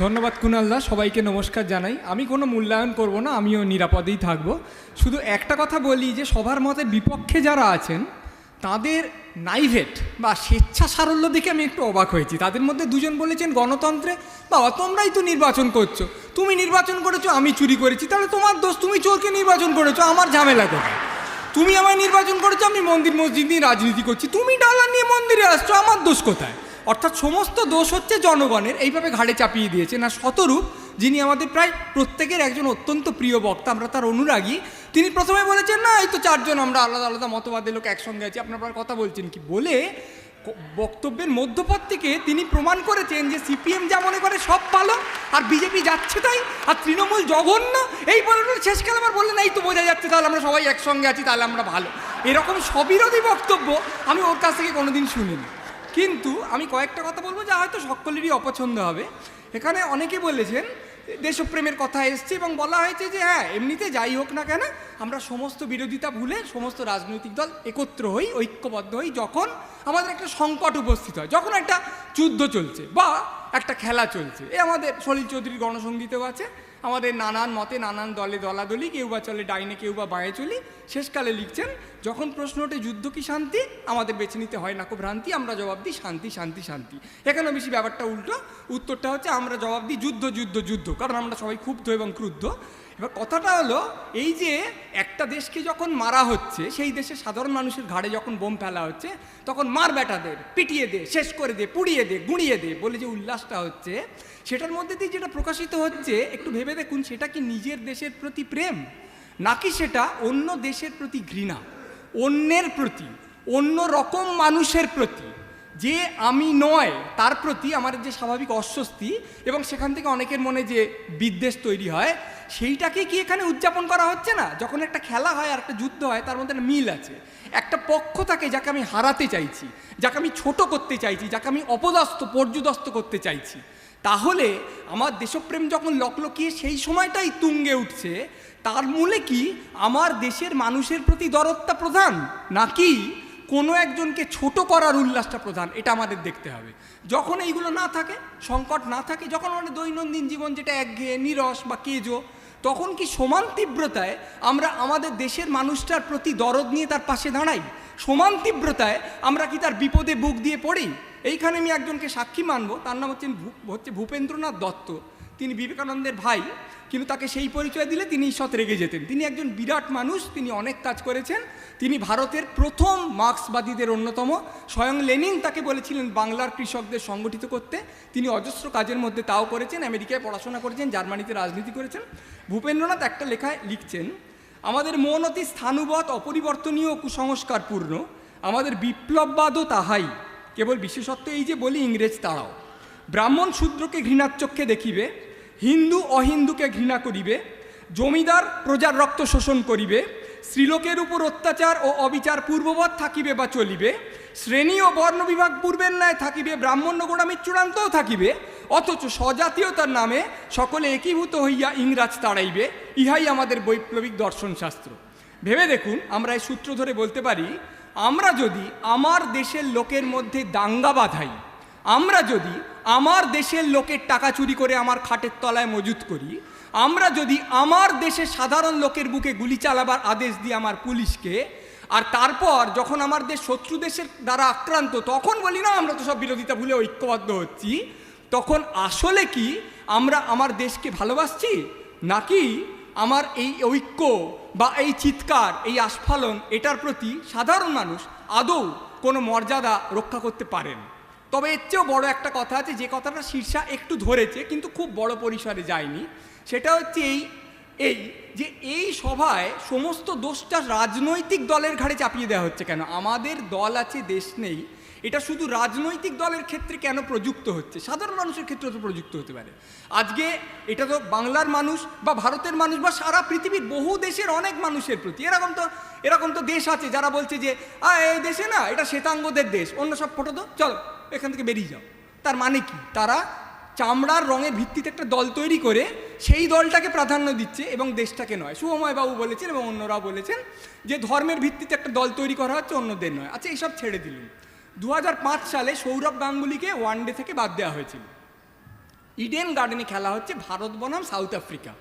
ধন্যবাদ কুণালদা সবাইকে নমস্কার জানাই। আমি কোনো মূল্যায়ন করব না, আমিও নিরাপদেই থাকব। শুধু একটা কথা বলি যে, সবার মতে বিপক্ষে যারা আছেন, তাদের নাইভেট বা স্বেচ্ছা সারল্য দেখে আমি একটু অবাক হয়েছি। তাদের মধ্যে দুজন বলেছেন, গণতন্ত্রে বাবা তোমরাই তো নির্বাচন করছ। তুমি নির্বাচন করেছ, আমি চুরি করেছি। তাহলে তোমার দোষ, তুমি চোরকে নির্বাচন করেছ, আমার ঝামেলা কোথায়? তুমি আমায় নির্বাচন করেছ, আমি মন্দির মসজিদ নিয়ে রাজনীতি করছি। তুমি ডালার নিয়ে মন্দিরে আসছো, আমার দোষ কোথায়? অর্থাৎ সমস্ত দোষ হচ্ছে জনগণের। এইভাবে ঘাড়ে চাপিয়ে দিয়েছে। না, শতরূপ, যিনি আমাদের প্রায় প্রত্যেকের একজন অত্যন্ত প্রিয় বক্তা, আমরা তার অনুরাগী, তিনি প্রথমে বলেছেন, না, এই তো চারজন, আমরা আলাদা আলাদা মতবাদের লোক একসঙ্গে আছি। আপনার কথা বলছেন কি? বলে বক্তব্যের মধ্যপথ থেকে তিনি প্রমাণ করেছেন যে সিপিএম যা মনে করে সব ভালো আর বিজেপি যাচ্ছে তাই, আর তৃণমূল জঘন্য, এই বলে শেষকালে আবার বললেন এই তো বোঝা যাচ্ছে, তাহলে আমরা সবাই একসঙ্গে আছি, তাহলে আমরা ভালো। এরকম সবিরোধী বক্তব্য আমি ওর কাছ থেকে কোনোদিন শুনিনি। কিন্তু আমি কয়েকটা কথা বলব যা হয়তো সকলেরই অপছন্দ হবে। এখানে অনেকে বলেছেন, দেশপ্রেমের কথা এসছে এবং বলা হয়েছে যে হ্যাঁ এমনিতে যাই হোক না কেন, আমরা সমস্ত বিরোধিতা ভুলে সমস্ত রাজনৈতিক দল একত্র হই, ঐক্যবদ্ধ হই যখন আমাদের একটা সংকট উপস্থিত হয়, যখন একটা যুদ্ধ চলছে বা একটা খেলা চলছে। এ আমাদের সলিল চৌধুরীর গণসঙ্গীতেও আছে। আমাদের নানান মতে, নানান দলে দলাদলি, কেউ বা চলে ডাইনে, কেউ বা বায়ে চলি। শেষকালে লিখছেন, যখন প্রশ্ন ওঠে যুদ্ধ কি শান্তি? আমাদের বেছে নিতে হয় না খুব ভ্রান্তি, আমরা জবাব দিই শান্তি শান্তি শান্তি। এখানে বেশি ব্যাপারটা উল্টো। উত্তরটা হচ্ছে, আমরা জবাব দিই যুদ্ধ যুদ্ধ যুদ্ধ। কারণ আমরা সবাই ক্ষুব্ধ এবং ক্রুদ্ধ। এবার কথাটা হলো, এই যে একটা দেশকে যখন মারা হচ্ছে, সেই দেশে সাধারণ মানুষের ঘাড়ে যখন বোম ফেলা হচ্ছে, তখন মার বেটাদের পিটিয়ে দে, শেষ করে দে, পুড়িয়ে দে, গুঁড়িয়ে দে বলে যে উল্লাসটা হচ্ছে, সেটার মধ্যে দিয়ে যেটা প্রকাশিত হচ্ছে, একটু ভেবে দেখুন, সেটা কি নিজের দেশের প্রতি প্রেম? নাকি সেটা অন্য দেশের প্রতি ঘৃণা? অন্যের প্রতি, অন্য রকম মানুষের প্রতি, যে আমি নয়, তার প্রতি আমার যে স্বাভাবিক অস্বস্তি এবং সেখান থেকে অনেকের মনে যে বিদ্বেষ তৈরি হয় সেইটাকে কি এখানে উদযাপন করা হচ্ছে না? যখন একটা খেলা হয় আর একটা যুদ্ধ হয়, তার মধ্যে মিল আছে। একটা পক্ষ থাকে যাকে আমি হারাতে চাইছি, যাকে আমি ছোট করতে চাইছি, যাকে আমি অপদস্থ পর্যুদস্ত করতে চাইছি। তাহলে আমার দেশপ্রেম যখন লকলকিয়ে সেই সময়টাই তুঙ্গে উঠছে, তার মূলে কি আমার দেশের মানুষের প্রতি দরদটা প্রধান? নাকি কোনো একজনকে ছোট করার উল্লাসটা প্রধান? এটা আমাদের দেখতে হবে। যখন এইগুলো না থাকে, সংকট না থাকে, যখন আমাদের দৈনন্দিন জীবন যেটা একঘেয়ে, নিরস বা কেজো তখন কি সমান তীব্রতায় আমরা আমাদের দেশের মানুষটার প্রতি দরদ নিয়ে তার পাশে দাঁড়াই? সমান তীব্রতায় আমরা কি তার বিপদে বুক দিয়ে পড়ি? এইখানে আমি একজনকে সাক্ষী মানব, তার নাম হচ্ছেন হচ্ছে ভূপেন্দ্রনাথ দত্ত। তিনি বিবেকানন্দের ভাই। কিন্তু তাকে সেই পরিচয় দিলে তিনি ঈশ্বর রেগে যেতেন। তিনি একজন বিরাট মানুষ, তিনি অনেক কাজ করেছেন। তিনি ভারতের প্রথম মার্ক্সবাদীদের অন্যতম। স্বয়ং লেনিন তাকে বলেছিলেন, বাংলার কৃষকদের সংগঠিত করতে। তিনি অজস্র কাজের মধ্যে তাও করেছেন, আমেরিকায় পড়াশোনা করেছেন, জার্মানিতে রাজনীতি করেছেন। ভূপেন্দ্রনাথ একটা লেখায় লিখছেন, আমাদের মন অতি স্থানুবৎ অপরিবর্তনীয় কুসংস্কারপূর্ণ। আমাদের বিপ্লববাদও তাহাই। কেবল বিশেষত্ব এই যে বলি, ইংরেজ তারাও। ব্রাহ্মণ শূদ্রকে ঘৃণার চক্ষে দেখিবে। হিন্দু অহিন্দুকে ঘৃণা করিবে, জমিদার প্রজার রক্ত শোষণ করিবে, স্ত্রীলোকের উপর অত্যাচার ও অবিচার পূর্ববৎ থাকিবে বা চলিবে, শ্রেণি ও বর্ণ বিভাগ পূর্বের ন্যায় থাকিবে, ব্রাহ্মণ্য গোড়ামির চূড়ান্তও থাকিবে, অথচ স্বজাতীয়তার নামে সকলে একীভূত হইয়া ইংরাজ তাড়াইবে, ইহাই আমাদের বৈপ্লবিক দর্শনশাস্ত্র। ভেবে দেখুন, আমরা এই সূত্র ধরে বলতে পারি, আমরা যদি আমার দেশের লোকের মধ্যে দাঙ্গা বাঁধাই আমরা যদি আমার দেশের লোকের টাকা চুরি করে আমার খাটের তলায় মজুত করি, আমরা যদি আমার দেশের সাধারণ লোকের বুকে গুলি চালাবার আদেশ দিই আমার পুলিশকে, আর তারপর যখন আমার দেশ শত্রু দেশের দ্বারা আক্রান্ত, তখন বলি, না, আমরা তো সব বিরোধিতা ভুলে ঐক্যবদ্ধ হচ্ছি। তখন আসলে কি, আমরা আমার দেশকে ভালোবাসছি? নাকি আমার এই ঐক্য বা এই চিৎকার, এই আস্ফালন, এটার প্রতি সাধারণ মানুষ আদৌ কোনো মর্যাদা রক্ষা করতে পারেন? তবে এর চেয়েও বড় একটা কথা আছে, যে কথাটা শীর্ষা একটু ধরেছে, কিন্তু খুব বড় পরিসরে যায়নি। সেটা হচ্ছে এই এই যে এই সভায় সমস্ত দোষটা রাজনৈতিক দলের ঘাড়ে চাপিয়ে দেওয়া হচ্ছে কেন? আমাদের দল আছে, দেশ নেই, এটা শুধু রাজনৈতিক দলের ক্ষেত্রে কেন প্রযুক্ত হচ্ছে? সাধারণ মানুষের ক্ষেত্রে তো প্রযুক্ত হতে পারে। আজকে এটা তো বাংলার মানুষ বা ভারতের মানুষ বা সারা পৃথিবীর বহু দেশের অনেক মানুষের প্রতি, এরকম তো এরকম তো দেশ আছে যারা বলছে যে এই দেশে না, এটা শ্বেতাঙ্গদের দেশ, অন্য সব ফটো তো, চলো। এখান থেকে বেরিয়ে যাও। তার মানে কি? তারা চামড়ার রঙের ভিত্তিতে একটা দল তৈরি করে সেই দলটাকে প্রাধান্য দিচ্ছে এবং দেশটাকে নয়। শুভময় বাবু বলেছেন এবং অন্যরাও বলেছেন যে ধর্মের ভিত্তিতে একটা দল তৈরি করা হচ্ছে, অন্যদের নয়। আচ্ছা এইসব ছেড়ে দিলুন দু সালে সৌরভ গাঙ্গুলিকে ওয়ানডে থেকে বাদ দেওয়া হয়েছিল। ইডেন গার্ডেনে খেলা হচ্ছে ভারত বনাম সাউথ আফ্রিকা।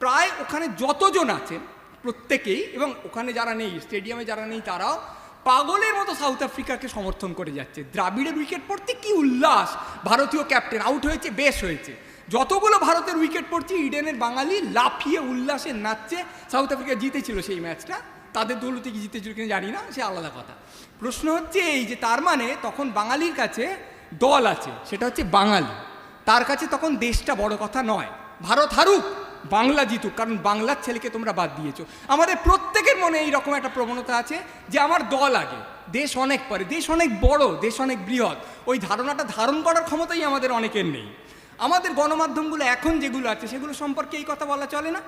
প্রায় ওখানে যতজন আছেন প্রত্যেকেই এবং ওখানে যারা নেই, স্টেডিয়ামে যারা নেই, তারাও পাগলের মতো সাউথ আফ্রিকাকে সমর্থন করে যাচ্ছে। দ্রাবিড়ের উইকেট পড়তে কি উল্লাস? ভারতীয় ক্যাপ্টেন আউট হয়েছে, বেশ হয়েছে। যতগুলো ভারতের উইকেট পড়ছে, ইডেনের বাঙালি লাফিয়ে উল্লাসে নাচছে। সাউথ আফ্রিকা জিতেছিল সেই ম্যাচটা। তাদের দৌলতে কি জিতেছিল কিনা জানি না, সে আলাদা কথা। প্রশ্ন হচ্ছে এই যে তার মানে তখন বাঙালির কাছে দল আছে, সেটা হচ্ছে বাঙালি। তার কাছে তখন দেশটা বড় কথা নয়। ভারত হারুক বাংলা জিতুক, কারণ বাংলার ছেলেকে তোমরা বাদ দিয়েছ। আমাদের প্রত্যেকের মনে এই রকম একটা প্রবণতা আছে যে আমার দল আগে, দেশ অনেক পরে, দেশ অনেক বড়, দেশ অনেক বৃহৎ। ওই ধারণাটা ধারণ করার ক্ষমতাই আমাদের অনেকের নেই। আমাদের গণমাধ্যমগুলো এখন যেগুলো আছে, সেগুলো সম্পর্কে এই কথা বলা চলে না।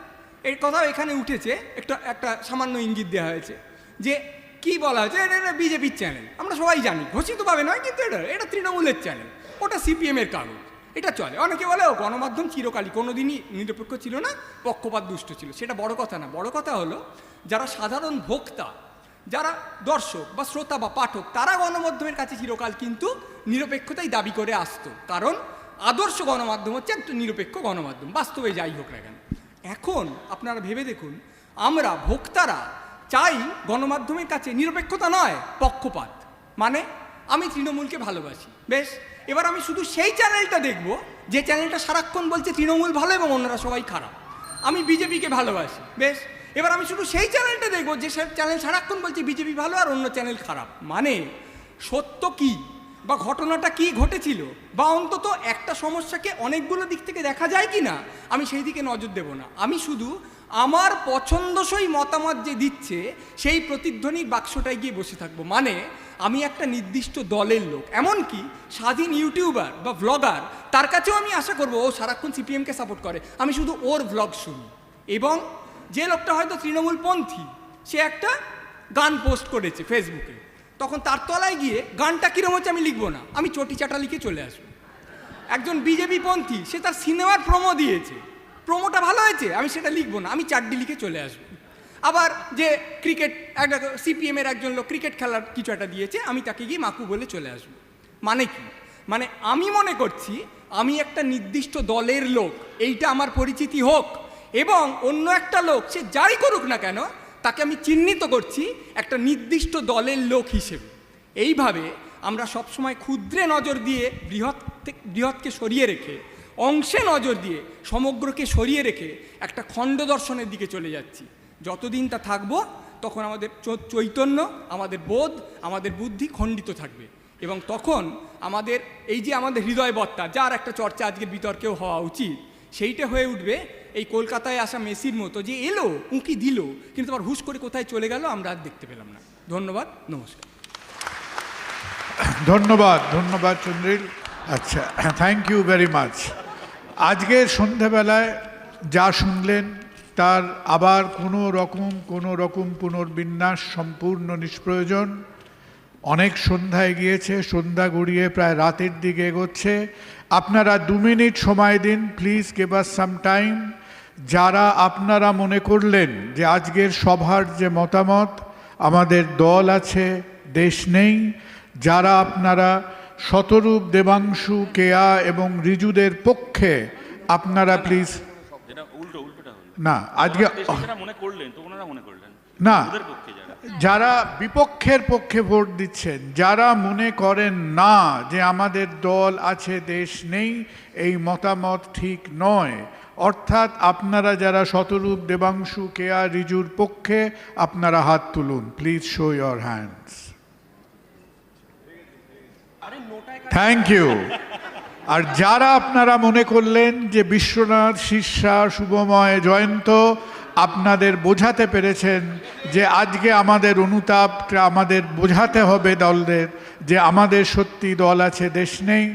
এই কথাও এখানে উঠেছে, একটা একটা সামান্য ইঙ্গিত দেওয়া হয়েছে যে কি বলা হয়েছে, এটা এটা বিজেপির চ্যানেল আমরা সবাই জানি, ঘোষিতভাবে নয়, কিন্তু এটা এটা তৃণমূলের চ্যানেল ওটা সিপিএমের কাগজ এটা চলে। অনেকে বলে গণমাধ্যম চিরকালই, কোনোদিনই নিরপেক্ষ ছিল না, পক্ষপাত দুষ্ট ছিল। সেটা বড় কথা না। বড় কথা হলো, যারা সাধারণ ভোক্তা, যারা দর্শক বা শ্রোতা বা পাঠক, তারা গণমাধ্যমের কাছে চিরকাল কিন্তু নিরপেক্ষতাই দাবি করে আসতো। কারণ আদর্শ গণমাধ্যম হচ্ছে একটা নিরপেক্ষ গণমাধ্যম। বাস্তবে যাই হোক না কেন। এখন আপনারা ভেবে দেখুন, আমরা ভোক্তারা চাই গণমাধ্যমের কাছে নিরপেক্ষতা নয়, পক্ষপাত। মানে আমি তৃণমূলকে ভালোবাসি। বেশ এবার আমি শুধু সেই চ্যানেলটা দেখব, যে চ্যানেলটা সারাক্ষণ বলছে তৃণমূল ভালো এবং অন্যরা সবাই খারাপ। আমি বিজেপিকে ভালোবাসি, বেশ। এবার আমি শুধু সেই চ্যানেলটা দেখব, যে চ্যানেল সারাক্ষণ বলছে বিজেপি ভালো আর অন্য চ্যানেল খারাপ। মানে সত্য কি বা ঘটনাটা কি ঘটেছিল বা অন্তত একটা সমস্যাকে অনেকগুলো দিক থেকে দেখা যায় কি না আমি সেই দিকে নজর দেব না। আমি শুধু আমার পছন্দসই মতামত যে দিচ্ছে, সেই প্রতিধ্বনির বাক্সটায় গিয়ে বসে থাকব। মানে আমি একটা নির্দিষ্ট দলের লোক। এমনকি স্বাধীন ইউটিউবার বা ভ্লগার তার কাছেও আমি আশা করব ও সারাক্ষণ সিপিএমকে সাপোর্ট করে। আমি শুধু ওর ভ্লগ শুনি। এবং যে লোকটা হয়তো তৃণমূলপন্থী, সে একটা গান পোস্ট করেছে ফেসবুকে তখন তার তলায় গিয়ে গানটা কীরকম হচ্ছে আমি লিখব না। আমি চটি চাটা লিখে চলে আসব। একজন বিজেপি পন্থী, সে তার সিনেমার প্রোমো দিয়েছে। প্রোমোটা ভালো হয়েছে, আমি সেটা লিখব না। আমি চারটি লিখে চলে আসব। আবার যে ক্রিকেট একটা সিপিএমের একজন লোক ক্রিকেট খেলার কিছু একটা দিয়েছে, আমি তাকে গিয়ে মাকু বলে চলে আসব। মানে কি? মানে আমি মনে করছি, আমি একটা নির্দিষ্ট দলের লোক, এইটা আমার পরিচিতি হোক, এবং অন্য একটা লোক, সে যাই করুক না কেন, তাকে আমি চিহ্নিত করছি একটা নির্দিষ্ট দলের লোক হিসেবে। এইভাবে আমরা সবসময় ক্ষুদ্রে নজর দিয়ে বৃহৎ বৃহৎকে সরিয়ে রেখে, অংশে নজর দিয়ে, সমগ্রকে সরিয়ে রেখে একটা খণ্ড দর্শনের দিকে চলে যাচ্ছি। যতদিন তা থাকব, তখন আমাদের চৈতন্য, আমাদের বোধ, আমাদের বুদ্ধি খণ্ডিত থাকবে। এবং তখন আমাদের, এই যে আমাদের হৃদয় বত্তা যার একটা চর্চা আজকে বিতর্কেও হওয়া উচিত, সেইটা হয়ে উঠবে এই কলকাতায় আসা মেসির মতো যে এলো, উঁকি দিল, কিন্তু আবার হুশ করে কোথায় চলে গেল আমরা আর দেখতে পেলাম না। ধন্যবাদ, নমস্কার। ধন্যবাদ ধন্যবাদ চন্দ্রিল। আচ্ছা থ্যাংক ইউ ভেরি মাচ। আজকে সন্ধেবেলায় যা শুনলেন তার আবার কোনো রকম কোনো রকম পুনর্বিন্যাস সম্পূর্ণ নিষ্প্রয়োজন। অনেক সন্ধ্যায় গিয়েছে, সন্ধ্যা গড়িয়ে প্রায় রাতের দিকে এগোচ্ছে। আপনারা দু মিনিট সময় দিন please give us some time যারা আপনারা মনে করলেন যে আজকের সভার যে মতামত, আমাদের দল আছে, দেশ নেই, যারা আপনারা শতরূপ দেবাংশু, কেয়া এবং রিজুদের পক্ষে, আপনারা প্লিজ যেটা উল্টো উল্টোটা হলো না আজকে মনে করলেন তো ওনারা মনে করলেন। না যারা। যারা বিপক্ষের পক্ষে ভোট দিচ্ছেন যারা মনে করেন না যে আমাদের দল আছে দেশ নেই এই মতামত ঠিক নয়। অর্থাৎ আপনারা যারা শতরূপ দেবাংশু কেয়া রিজুর পক্ষে আপনারা হাত তুলুন। Please show your hands thank you আর যারা আপনারা মনে করলেন যে বিশ্বনাথ শিষ্যা শুভময় জয়ন্ত আপনাদের বোঝাতে পেরেছেন যে আজকে আমাদের অনুতাপটা আমাদের বোঝাতে হবে দলদের যে আমাদের সত্যি দল আছে দেশ নেই।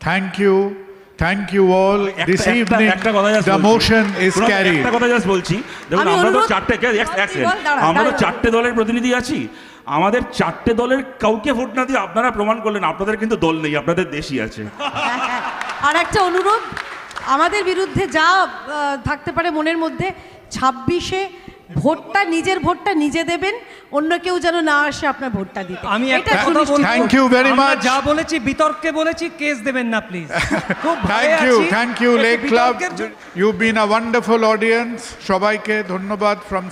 Thank you thank you all this একটা- ইভিনিং দ্য বলছি। মোশন ইজ শোনো, ক্যারি একটা কথা জাস্ট বলছি। দেখুন আমি আমরা তো চারটে আমরা তো চারটে দলের প্রতিনিধি আছি। আমাদের চারটে দলের কাউকে ভোট না দিয়ে আপনারা প্রমাণ করলেন আপনাদের কিন্তু দল নেই আপনাদের দেশই আছে। আর একটা অনুরোধ আমাদের বিরুদ্ধে যা থাকতে পারে মনের মধ্যে ছাব্বিশে ভোটটা নিজের ভোটটা নিজে দেবেন অন্য কেউ যেন না আসে আপনার ভোটটা দিতে। আমি একটা এটা কথা সুনিশ্চিত। বলব। Thank you very যা বলেছি বিতর্কে বলেছি কেস দেবেন না প্লিজ খুব থ্যাংক ইউ আছি। Thank you lake club you been a wonderful audience সবাইকে ধন্যবাদ ফ্রম